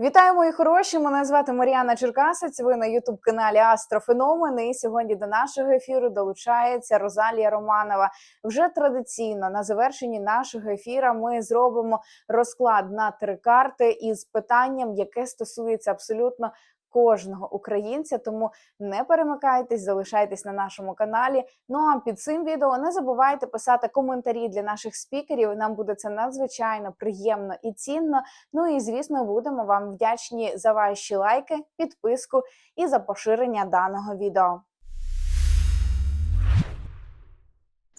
Вітаю, мої хороші! Мене звати Мар'яна Черкасець. Ви на ютуб каналі Астрофеномени. І сьогодні до нашого ефіру долучається Розалія Романова. Вже традиційно на завершенні нашого ефіра ми зробимо розклад на три карти із питанням, яке стосується абсолютно кожного українця. Тому не перемикайтесь, залишайтесь на нашому каналі. Ну а під цим відео не забувайте писати коментарі для наших спікерів. Нам буде це надзвичайно приємно і цінно. Ну і звісно, будемо вам вдячні за ваші лайки, підписку і за поширення даного відео.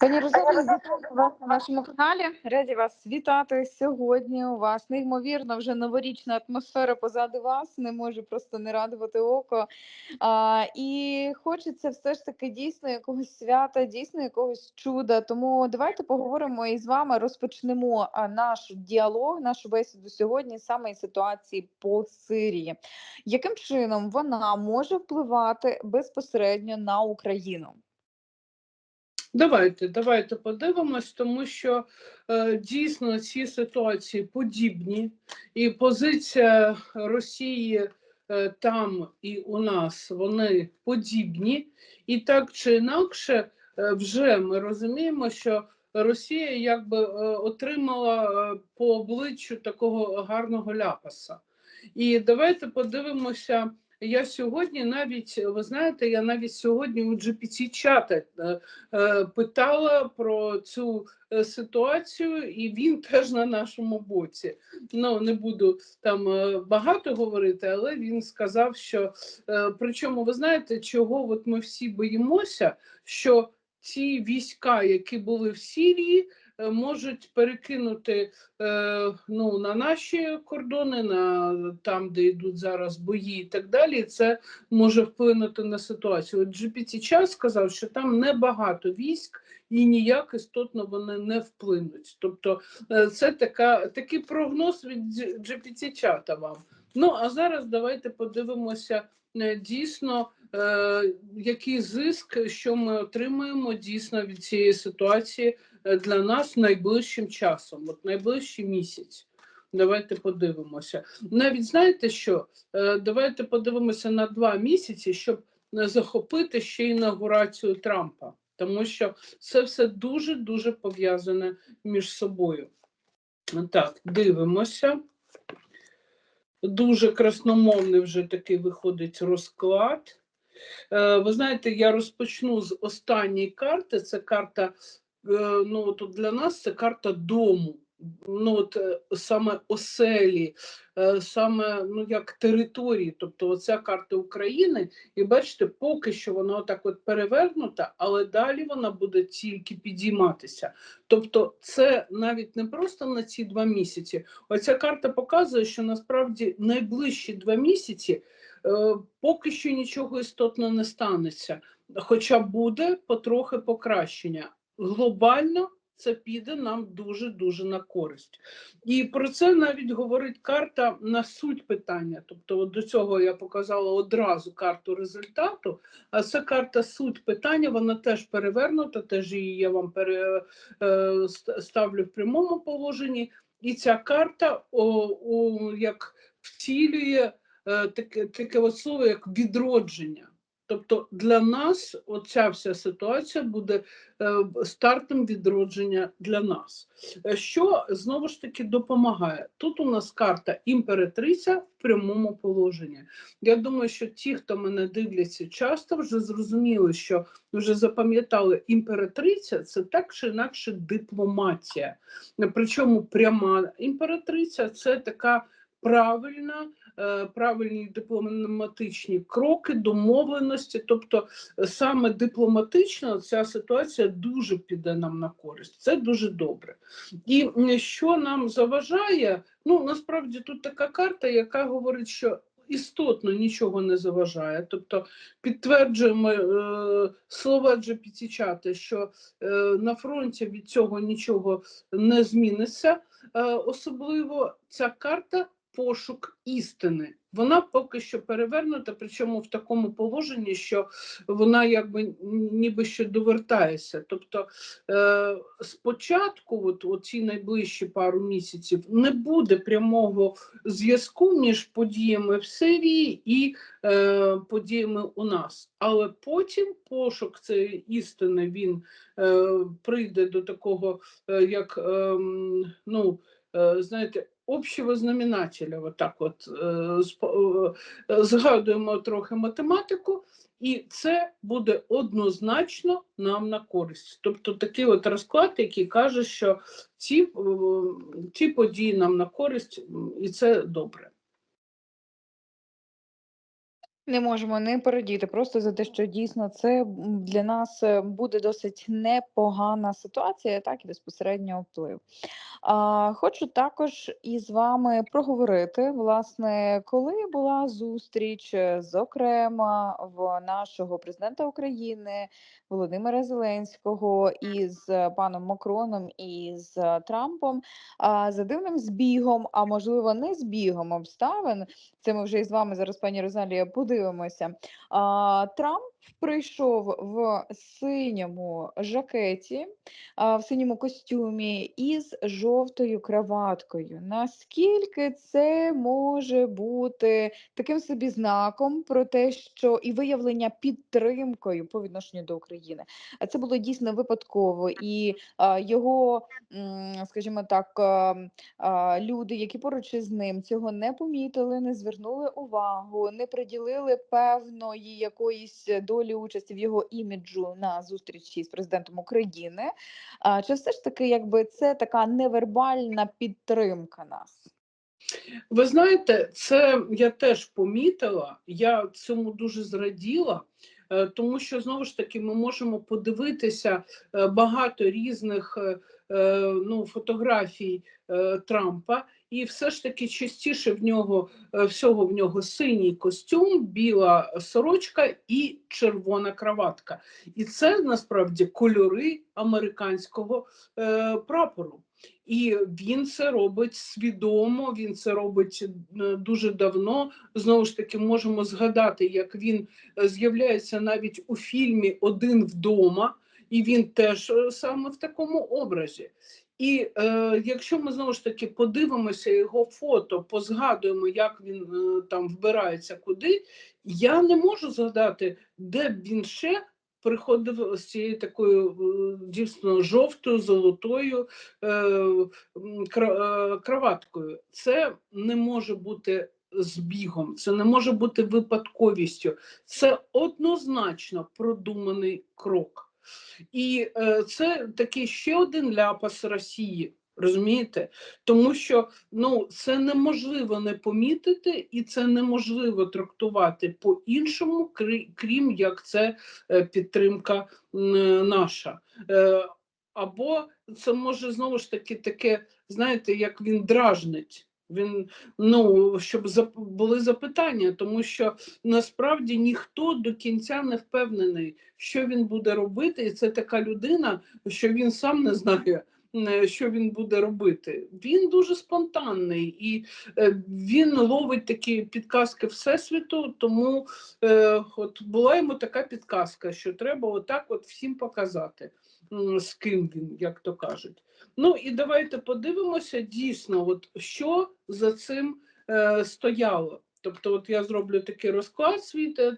Пані Розалія, вітаю вас на нашому каналі. Раді вас вітати сьогодні. У вас неймовірно вже новорічна атмосфера позаду вас. Не можу просто не радувати око. А, і хочеться все ж таки дійсно якогось свята, дійсно якогось чуда. Тому давайте поговоримо і з вами розпочнемо наш діалог, нашу бесіду сьогодні саме із ситуації по Сирії. Яким чином вона може впливати безпосередньо на Україну? Давайте, давайте подивимось, тому що е, дійсно ці ситуації подібні, і позиція Росії е, там і у нас вони подібні, і так чи інакше, е, вже ми розуміємо, що Росія якби е, отримала е, по обличчю такого гарного ляпаса. І давайте подивимося. Я сьогодні навіть, ви знаєте, я навіть сьогодні у GPT-чата е, е, питала про цю е, ситуацію, і він теж на нашому боці. Ну не буду там багато говорити, але він сказав, що причому ви знаєте, чого от ми всі боїмося, що ті війська, які були в Сирії, е, можуть перекинути е, ну, на наші кордони, на там, де йдуть зараз бої, і так далі. Це може вплинути на ситуацію. От GPT час сказав, що там небагато військ і ніяк істотно вони не вплинуть. Тобто, е, це така такий прогноз від GPT чата вам. Ну а зараз давайте подивимося е, дійсно. е, Який зиск, що ми отримаємо дійсно від цієї ситуації е, для нас найближчим часом, от найближчий місяць. Давайте подивимося. Навіть знаєте що? Е, Давайте подивимося на два місяці, щоб не захопити ще інаугурацію Трампа, тому що це все дуже дуже пов'язане між собою. Так, дивимося. Дуже красномовний вже такий виходить розклад. Е, Ви знаєте, я розпочну з останньої карти. Це карта, е, ну от для нас це карта дому. Ну, от е, саме оселі, е, саме ну як території, тобто оця карта України, і бачите, поки що вона так от перевернута, але далі вона буде тільки підійматися. Тобто, це навіть не просто на ці два місяці. Оця карта показує, що насправді найближчі два місяці е, поки що нічого істотно не станеться, хоча буде потрохи покращення. Глобально це піде нам дуже дуже на користь. І про це навіть говорить карта на суть питання. Тобто, от до цього я показала одразу карту результату, а це карта суть питання, вона теж перевернута, теж її я вам пере, е, ставлю в прямому положенні. І ця карта о, о, як втілює е, таке, таке слово, як відродження. Тобто для нас оця вся ситуація буде е, стартом відродження для нас. Е, Що знову ж таки допомагає? Тут у нас карта імператриця в прямому положенні. Я думаю, що ті, хто мене дивляться часто, вже зрозуміли, що вже запам'ятали імператриця це так чи інакше дипломатія. Причому пряма імператриця це така правильна. Е, Правильні дипломатичні кроки, домовленості, тобто е, саме дипломатично ця ситуація дуже піде нам на користь. Це дуже добре. І що нам заважає? Ну насправді тут така карта, яка говорить, що істотно нічого не заважає. Тобто підтверджуємо е, слова GPT-чата, що е, на фронті від цього нічого не зміниться. Е, особливо ця карта пошук істини. Вона поки що перевернута, причому в такому положенні, що вона якби ніби ще довертається. Тобто е, спочатку, от, оці найближчі пару місяців, не буде прямого зв'язку між подіями в Сирії і е, подіями у нас. Але потім пошук цієї істини він е, прийде до такого, е, як ем, ну, е, знаєте, общого знаменателя. Отак от е, е, згадуємо трохи математику, і це буде однозначно нам на користь. Тобто такий от розклад, який каже, що ці, ці події нам на користь, і це добре. Не можемо не порадіти просто за те, що дійсно це для нас е, буде досить непогана ситуація, так і безпосередньо вплив. А, хочу також із вами проговорити, власне, коли була зустріч, е, зокрема, в нашого президента України Володимира Зеленського із паном Макроном і з Трампом, а, за дивним збігом, а можливо, не збігом обставин. Це ми вже із вами зараз, пані Розалія, подивимося. А, Трамп прийшов в синьому жакеті, в синьому костюмі із жовтою краваткою. Наскільки це може бути таким собі знаком про те, що і виявлення підтримкою по відношенню до України? А це було дійсно випадково, і його, скажімо так, а, люди, які поруч із ним цього не помітили, не звернули увагу, не приділили певної якоїсь долі участі в його іміджу на зустрічі з президентом України. Чи все ж таки, якби це така невербальна підтримка нас? Ви знаєте, це я теж помітила, я цьому дуже зраділа, е, тому що знову ж таки ми можемо подивитися е, багато різних е, ну, фотографій Трампа, і все ж таки частіше в нього е, всього в нього синій костюм, біла сорочка і червона краватка. І це насправді кольори американського е, прапору. І він це робить свідомо, він це робить е, дуже давно. Знову ж таки, можемо згадати, як він е, з'являється навіть у фільмі Один вдома, і він теж саме в такому образі. І е, якщо ми знову ж таки подивимося його фото, позгадуємо, як він е, там вбирається куди, я не можу згадати, де б він ще приходив з цією такою е, дійсно жовтою, золотою е, е, краваткою. Це не може бути збігом, це не може бути випадковістю. Це однозначно продуманий крок. І е, це такий ще один ляпас Росії. Розумієте? Тому що ну, це неможливо не помітити, і це неможливо трактувати по-іншому, крім як це е, підтримка наша. Е, Або це може знову ж таки таке, знаєте, як він дражнить. Він ну щоб були запитання, тому що насправді ніхто до кінця не впевнений, що він буде робити, і це така людина, що він сам не знає, е, що він буде робити. Він дуже спонтанний і е, він ловить такі підказки всесвіту. Тому е, от була йому така підказка, що треба отак от всім показати, з ким він, як то кажуть. Ну і давайте подивимося дійсно, от що за цим е, стояло. Тобто, от я зроблю такий розклад свій е,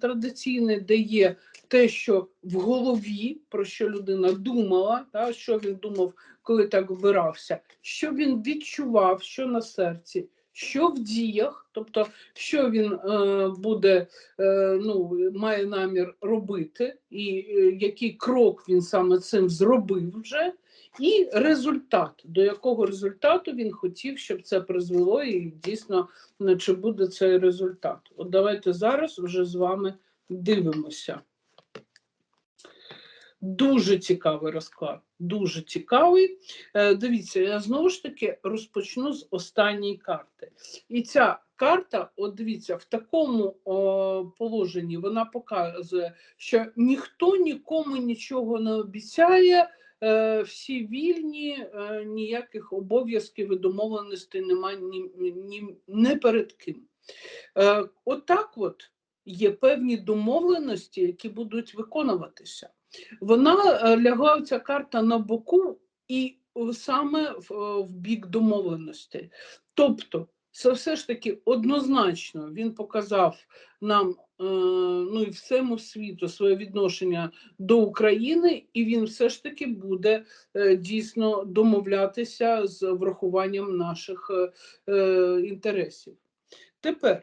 традиційний, де є те, що в голові, про що людина думала, та, що він думав, коли так вбирався, що він відчував, що на серці, що в діях, тобто, що він е, буде, е, ну, має намір робити, і е, який крок він саме цим зробив вже. І результат, до якого результату він хотів, щоб це призвело, і дійсно чи буде цей результат. От давайте зараз вже з вами дивимося. Дуже цікавий розклад, дуже цікавий. Е, дивіться, я знову ж таки розпочну з останньої карти. І ця карта, от дивіться, в такому положенні вона показує, що ніхто нікому нічого не обіцяє, е, всі вільні, е, ніяких обов'язків і домовленостей немає ні, ні, не перед ким. Отак от є певні домовленості, які будуть виконуватися. Вона е, лягла ця карта на боку і е, саме в, е, в бік домовленостей. Тобто, це все ж таки однозначно він показав нам, ну і всьому світу своє відношення до України, і він все ж таки буде дійсно домовлятися з врахуванням наших інтересів. Тепер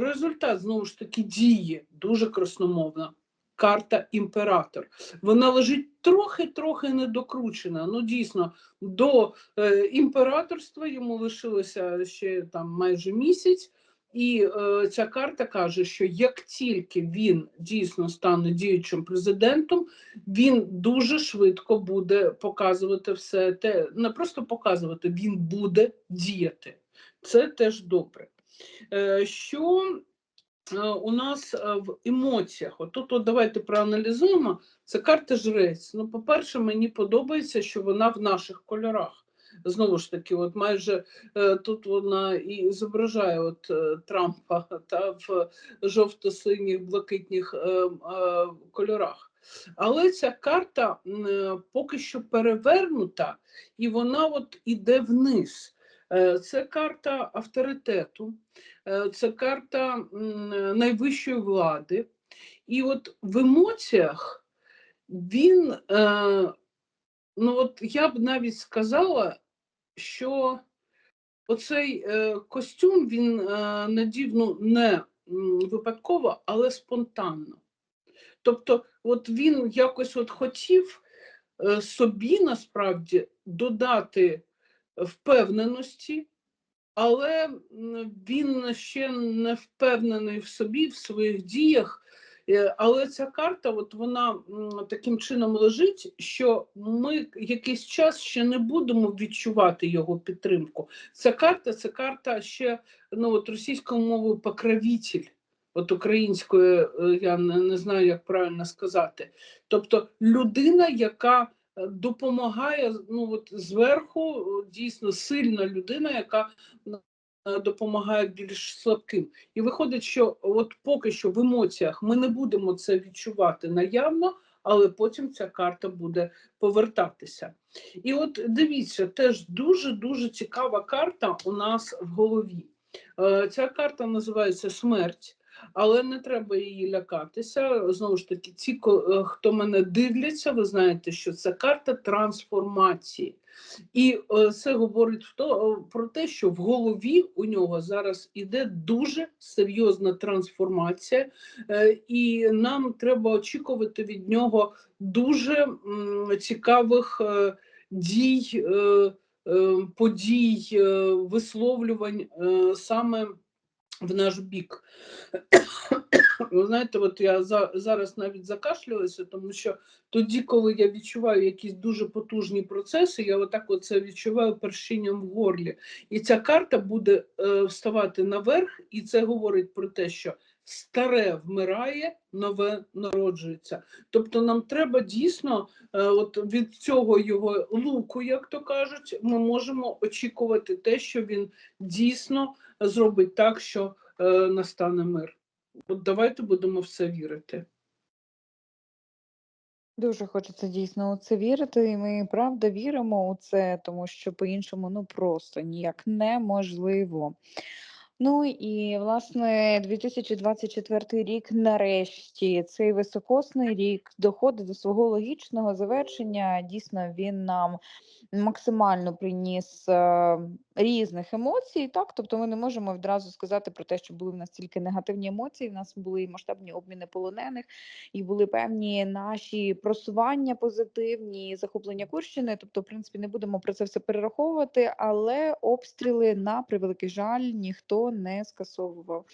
результат знову ж таки дії дуже красномовна. Карта імператор. Вона лежить трохи-трохи недокручена. Ну, дійсно, до е, імператорства йому лишилося ще там майже місяць, і е, ця карта каже, що як тільки він дійсно стане діючим президентом, він дуже швидко буде показувати все те, не просто показувати, він буде діяти. Це теж добре. Е, Що у нас е, в емоціях? Отут от давайте проаналізуємо. Це карта жрець. Ну, по-перше, мені подобається, що вона в наших кольорах. Знову ж таки, от майже е, тут вона і зображає от, е, Трампа та в жовто-синіх блакитних е, е, кольорах. Але ця карта е, поки що перевернута, і вона от іде вниз. Е, Це карта авторитету, е, це карта найвищої влади. І от в емоціях він, е, ну от я б навіть сказала, що оцей костюм він надів ну, не випадково, але спонтанно. Тобто, от він якось от хотів собі насправді додати впевненості, але він ще не впевнений в собі, в своїх діях. Е, Але ця карта, от вона таким чином лежить, що ми якийсь час ще не будемо відчувати його підтримку. Ця карта це карта ще ну, от російською мовою покровитель. От українською е, я не, не знаю, як правильно сказати. Тобто людина, яка допомагає ну, от зверху, е, дійсно сильна людина, яка е, допомагає більш слабким. І виходить, що от поки що в емоціях ми не будемо це відчувати наявно, але потім ця карта буде повертатися. І от дивіться, теж дуже-дуже цікава карта у нас в голові. Е, Ця карта називається Смерть. Але не треба її лякатися. Знову ж таки, ко- е, хто мене дивляться, ви знаєте, що це карта трансформації. І е, це говорить е, про те, що в голові у нього зараз іде дуже серйозна трансформація, і нам треба очікувати від нього дуже цікавих дій, подій, висловлювань саме в наш бік. Ви знаєте, от я за, зараз навіть закашлялася, тому що тоді, коли я відчуваю якісь дуже потужні процеси, я отак оце відчуваю першинням в горлі. І ця карта буде е, вставати наверх, і це говорить про те, що старе вмирає, нове народжується. Тобто нам треба дійсно, е, от від цього його луку, як то кажуть, ми можемо очікувати те, що він дійсно зробить так, що е, настане мир. От давайте будемо в це вірити. Дуже хочеться дійсно у це вірити, і ми правда віримо у це, тому що по-іншому ну просто ніяк неможливо. Ну і власне 2024 рік нарешті цей високосний рік доходить до свого логічного завершення. Дійсно, він нам максимально приніс е, різних емоцій. Так, тобто ми не можемо відразу сказати про те, що були в нас тільки негативні емоції. В нас були і масштабні обміни полонених, і були певні наші просування позитивні, захоплення Курщини. Тобто, в принципі, не будемо про це все перераховувати, але обстріли на превеликий жаль ніхто не скасовував.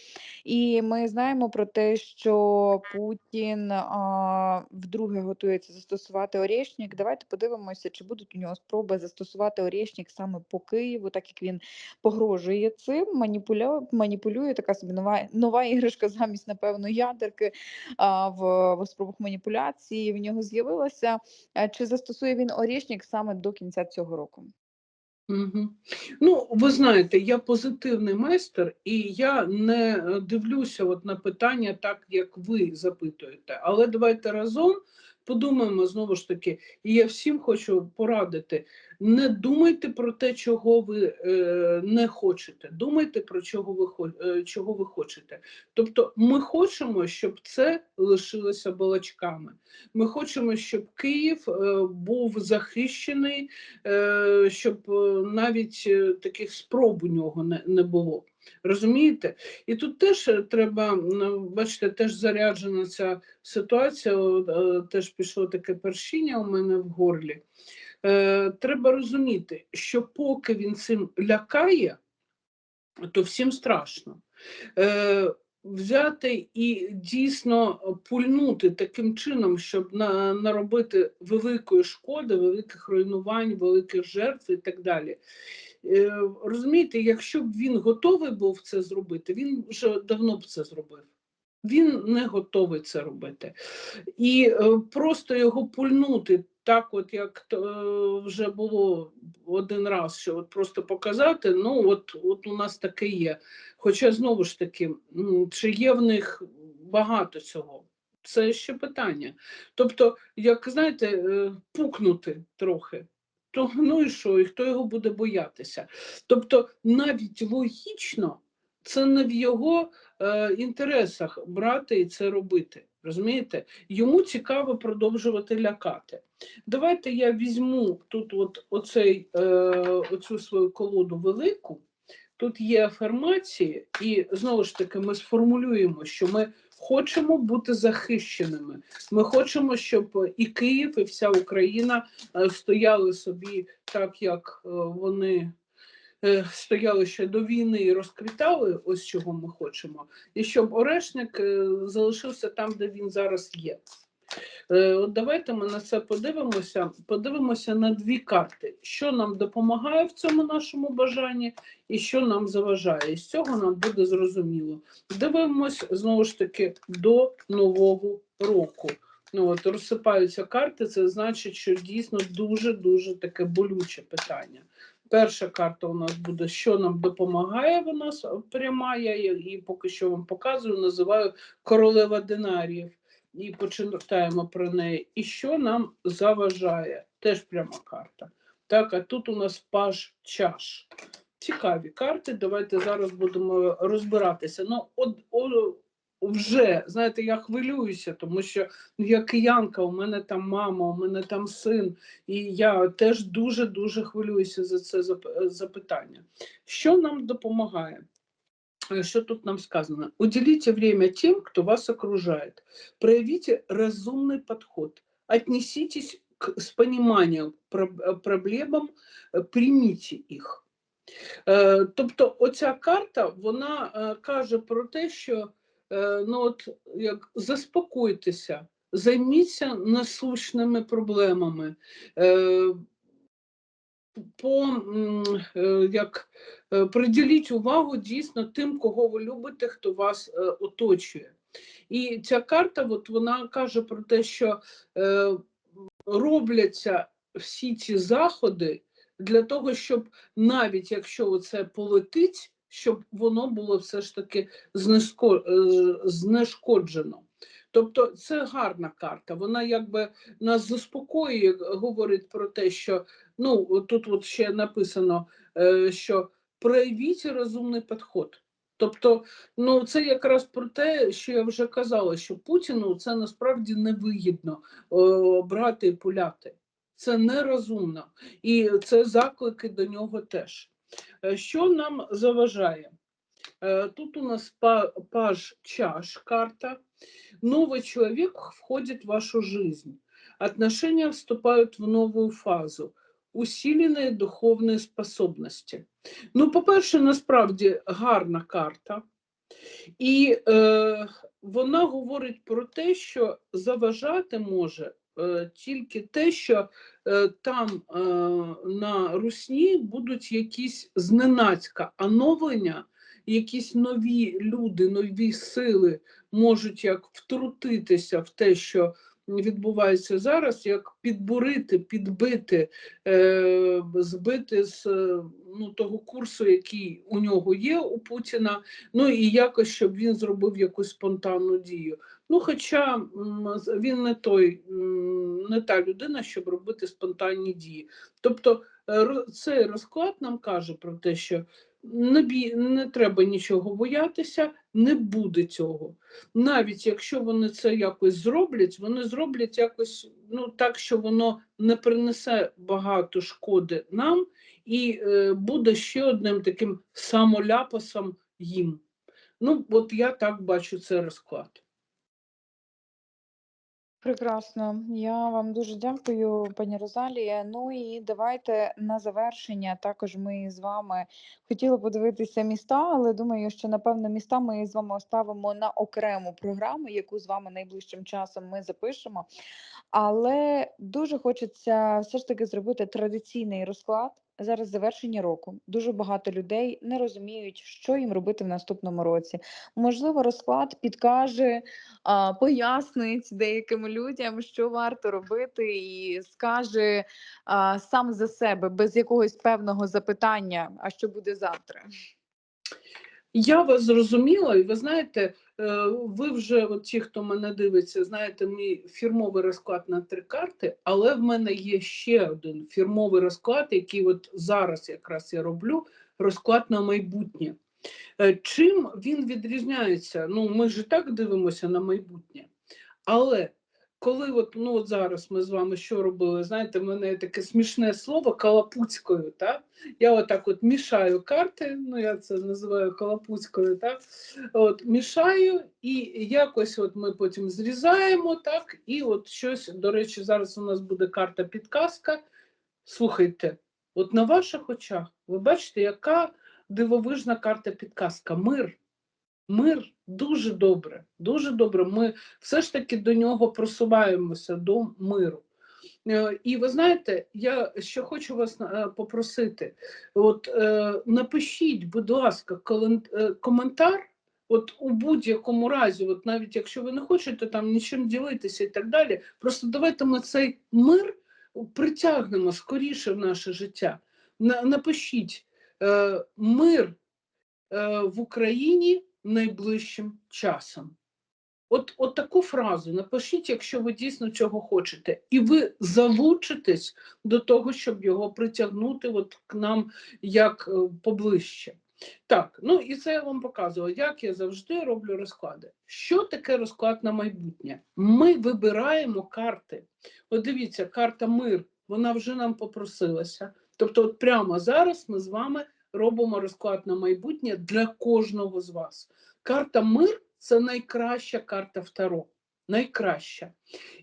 І ми знаємо про те, що Путін а, вдруге готується застосувати Орєшнік. Давайте подивимося, чи будуть у нього спроби застосувати Орєшнік саме по Києву, так як він погрожує цим, маніпуля... маніпулює така собі нова, нова іграшка замість, напевно, ядерки а, в, в спробах маніпуляції в нього з'явилася. Чи застосує він Орєшнік саме до кінця цього року? Угу. Ну, ви знаєте, я позитивний майстер, і я не е, дивлюся от на питання так, як ви запитуєте. Але давайте разом подумаємо знову ж таки, і я всім хочу порадити: не думайте про те, чого ви е, не хочете. Думайте про чого ви е, чого ви хочете. Тобто, ми хочемо, щоб це лишилося балачками. Ми хочемо, щоб Київ е, був захищений е, щоб е, навіть е, таких спроб у нього не, не було. Розумієте? І тут теж треба, бачите, теж заряджена ця ситуація, е, теж пішло таке першіння у мене в горлі. Е, Треба розуміти, що поки він цим лякає, то всім страшно. Е, Взяти і дійсно пульнути таким чином, щоб на, наробити великої шкоди, великих руйнувань, великих жертв і так далі. Е, Розумієте, якщо б він готовий був це зробити, він вже давно б це зробив. Він не готовий це робити. І е, просто його пульнути, так, от як е, вже було один раз, що от просто показати, ну от, от у нас таке є. Хоча знову ж таки, чи є в них багато цього? Це ще питання. Тобто, як знаєте, е, пукнути трохи. То ну і що, і хто його буде боятися? Тобто, навіть логічно, це не в його е, інтересах брати і це робити. Розумієте? Йому цікаво продовжувати лякати. Давайте я візьму тут от оцей, е, оцю свою колоду велику. Тут є афірмації, і знову ж таки ми сформулюємо, що ми хочемо бути захищеними. Ми хочемо, щоб і Київ, і вся Україна е, стояли собі так, як е, вони стояли ще до війни і розквітали, ось чого ми хочемо, і щоб Орешник е, залишився там, де він зараз є. Е, От давайте ми на це подивимося. Подивимося на дві карти, що нам допомагає в цьому нашому бажанні, і що нам заважає. І з цього нам буде зрозуміло. Дивимось знову ж таки до нового року. Ну от розсипаються карти, це значить, що дійсно дуже дуже таке болюче питання. Перша карта у нас буде, що нам допомагає, вона пряма, я її поки що вам показую, називаю королева динаріїв. І почитаємо про неї. І що нам заважає? Теж пряма карта. Так, а тут у нас паж чаш. Цікаві карти. Давайте зараз будемо розбиратися. Ну, от, о, вже, знаєте, я хвилююся, тому що ну, я киянка, у мене там мама, у мене там син, і я теж дуже-дуже хвилююся за це зап- запитання. Що нам допомагає? Э, Что тут нам сказано? Уделите время тем, кто вас окружает. Проявите разумный подход. Отнеситесь к, с пониманием к проб- э, проблемам, э, примите їх. Е, Тобто, оця карта вона е, каже про те, що е, ну от як заспокойтеся, займіться насущними проблемами. Е, по е, як е, приділіть увагу дійсно тим, кого ви любите, хто вас е, оточує. І ця карта, от вона каже про те, що е, робляться всі ці заходи для того, щоб навіть якщо це полетить, щоб воно було все ж таки е, знешкоджено. Тобто це гарна карта. Вона якби нас заспокоює, говорить про те, що ну тут от ще написано, е, що проявіть розумний підход. Тобто, ну це якраз про те, що я вже казала, що Путіну це насправді невигідно е, брати і пуляти. Це нерозумно. І це заклики до нього теж. Е, Що нам заважає? Е, Тут у нас па- паж чаш карта. Новый человек входит в вашу жизнь. Отношения вступают в новую фазу. усиленные духовные способности. Ну, по-перше, насправді гарна карта. І е, вона говорить про те, що заважати може е, тільки те, що е, там е, на Русні будуть якісь зненацька оновлення, якісь нові люди, нові сили можуть як втрутитися в те, що відбувається зараз, як підбурити, підбити, е, збити з е, ну, того курсу, який у нього є у Путіна, ну і якось, щоб він зробив якусь спонтанну дію. Ну, хоча він не той, не та людина, щоб робити спонтанні дії. Тобто цей розклад нам каже про те, що не, бій, не треба нічого боятися, не буде цього. Навіть якщо вони це якось зроблять, вони зроблять якось ну, так, що воно не принесе багато шкоди нам і е, буде ще одним таким самоляпасом їм. Ну, от я так бачу цей розклад. Прекрасно. Я вам дуже дякую, пані Розалія. Ну і давайте на завершення. Також ми з вами хотіли подивитися міста, але думаю, що напевно міста ми з вами оставимо на окрему програму, яку з вами найближчим часом ми запишемо. Але дуже хочеться все ж таки зробити традиційний розклад. Зараз завершення року. Дуже багато людей не розуміють, що їм робити в наступному році. Можливо, розклад підкаже пояснить деяким людям, що варто робити, і скаже сам за себе без якогось певного запитання, а що буде завтра. Я вас зрозуміла, і ви знаєте, е, ви вже, от ті, хто мене дивиться, знаєте, мій фірмовий розклад на три карти, але в мене є ще один фірмовий розклад, який от зараз якраз я роблю, розклад на майбутнє. Е, Чим він відрізняється? Ну, ми ж так дивимося на майбутнє. Але коли от, ну, от зараз ми з вами що робили? Знаєте, в мене таке смішне слово калапуцькою, так? Я отак от мішаю карти, ну я це називаю калапуцькою, так? От мішаю, і якось от ми потім зрізаємо, так, і от щось, до речі, зараз у нас буде карта підказка. Слухайте, от на ваших очах, ви бачите, яка дивовижна карта підказка. Мир. Мир дуже добре, дуже добре. Ми все ж таки до нього просуваємося до миру. Е, І ви знаєте, я ще хочу вас е, попросити: от е, напишіть, будь ласка, коментар. От у будь-якому разі, от навіть якщо ви не хочете там нічим ділитися і так далі, просто давайте ми цей мир притягнемо скоріше в наше життя. Напишіть мир в Україні найближчим часом. От, от таку фразу напишіть, якщо ви дійсно цього хочете, і ви залучитесь до того, щоб його притягнути от к нам як е, поближче. Так, ну і це я вам показувала, як я завжди роблю розклади. Що таке розклад на майбутнє? Ми вибираємо карти. От дивіться, карта мир, вона вже нам попросилася. Тобто, от прямо зараз ми з вами робимо розклад на майбутнє для кожного з вас. Карта мир це найкраща карта Втаро. Найкраща.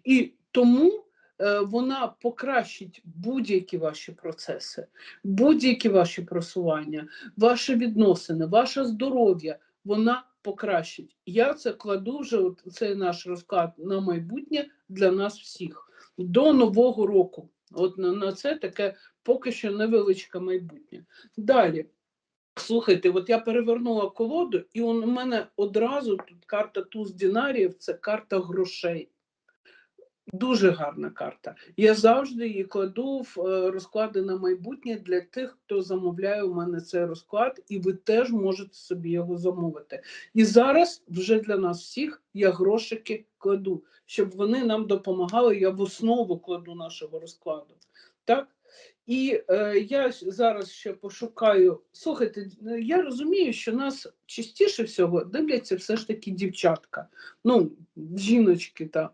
І тому е, вона покращить будь-які ваші процеси, будь-які ваші просування, ваші відносини, ваше здоров'я. Вона покращить. Я це кладу вже цей наш розклад на майбутнє для нас всіх до нового року. От на, на це таке поки що невеличке майбутнє. Далі. Слухайте, от я перевернула колоду, і у мене одразу тут карта туз дінаріїв це карта грошей. Дуже гарна карта. Я завжди її кладу в е, розклади на майбутнє для тих, хто замовляє у мене цей розклад, і ви теж можете собі його замовити. І зараз вже для нас всіх я грошики кладу, щоб вони нам допомагали. Я в основу кладу нашого розкладу. Так? І е, я зараз ще пошукаю. Слухайте, е, я розумію, що нас частіше всього дивляться все ж таки дівчатка. Ну, жіночки, та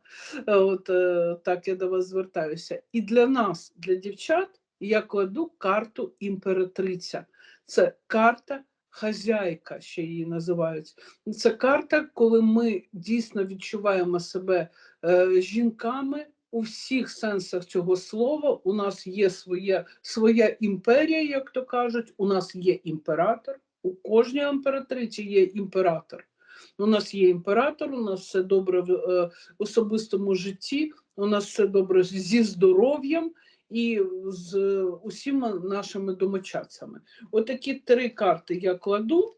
Е, от е, так я до вас звертаюся. І для нас, для дівчат, я кладу карту імператриця. Це карта хазяйка, ще її називають. Це карта, коли ми дійсно відчуваємо себе е, жінками у всіх сенсах цього слова. У нас є своє, своя імперія, як то кажуть, у нас є імператор, у кожній імператриці є імператор. У нас є імператор, у нас все добре в е, особистому житті, у нас все добре зі здоров'ям і з усіма нашими домочадцями. Отакі три карти я кладу,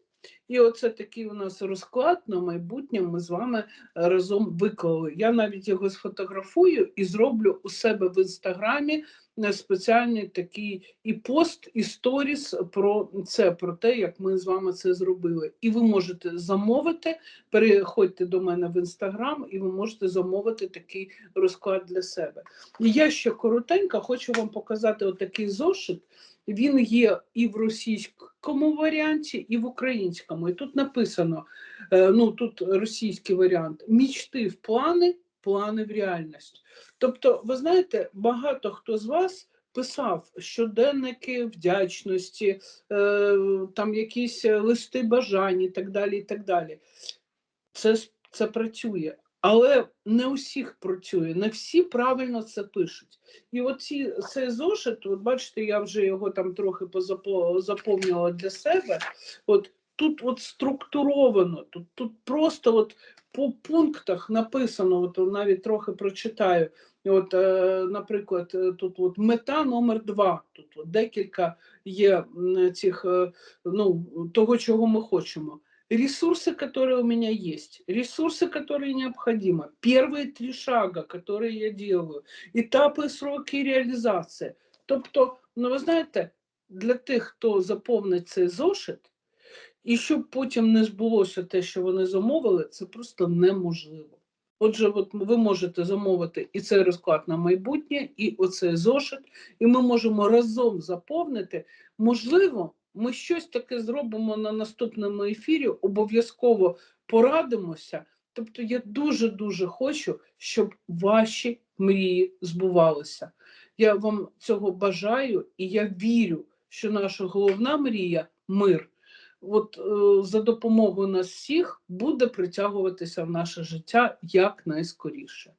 і оце такий у нас розклад на майбутнє. Ми з вами разом виклали. Я навіть його сфотографую і зроблю у себе в інстаграмі е, спеціальний такий і пост, і сторіс про це, про те, як ми з вами це зробили. І ви можете замовити, переходьте до мене в інстаграм, і ви можете замовити такий розклад для себе. І я ще коротенько хочу вам показати отакий зошит. Він є і в російському варіанті, і в українському. І тут написано: е, ну тут російський варіант: мічти в плани, плани в реальність. Тобто, ви знаєте, багато хто з вас писав щоденники вдячності, е, там якісь листи бажань і так далі. і так далі. Це, це працює. Але не у всіх працює, не всі правильно це пишуть. І оці цей зошит, от бачите, я вже його там трохи заповнила для себе. От тут от структуровано, тут, тут просто от по пунктах написано, от навіть трохи прочитаю. От, е, наприклад, е, тут от мета номер два. Тут от декілька є цих е, ну, того, чого ми хочемо Ресурсы, которые у меня есть, ресурсы, которые необходимы, первые три шага, которые я делаю, етапи, сроки реалізації. Тобто, ну ви знаєте, для тих, хто заповнить цей зошит, і щоб потім не збулося те, що вони замовили, це просто неможливо. Отже, от ви можете замовити і цей розклад на майбутнє, і оцей зошит, і ми можемо разом заповнити. Можливо, ми щось таке зробимо на наступному ефірі, обов'язково порадимося. Тобто, я дуже дуже хочу, щоб ваші мрії збувалися. Я вам цього бажаю, і я вірю, що наша головна мрія мир. От е, за допомогою нас всіх буде притягуватися в наше життя якнайскоріше.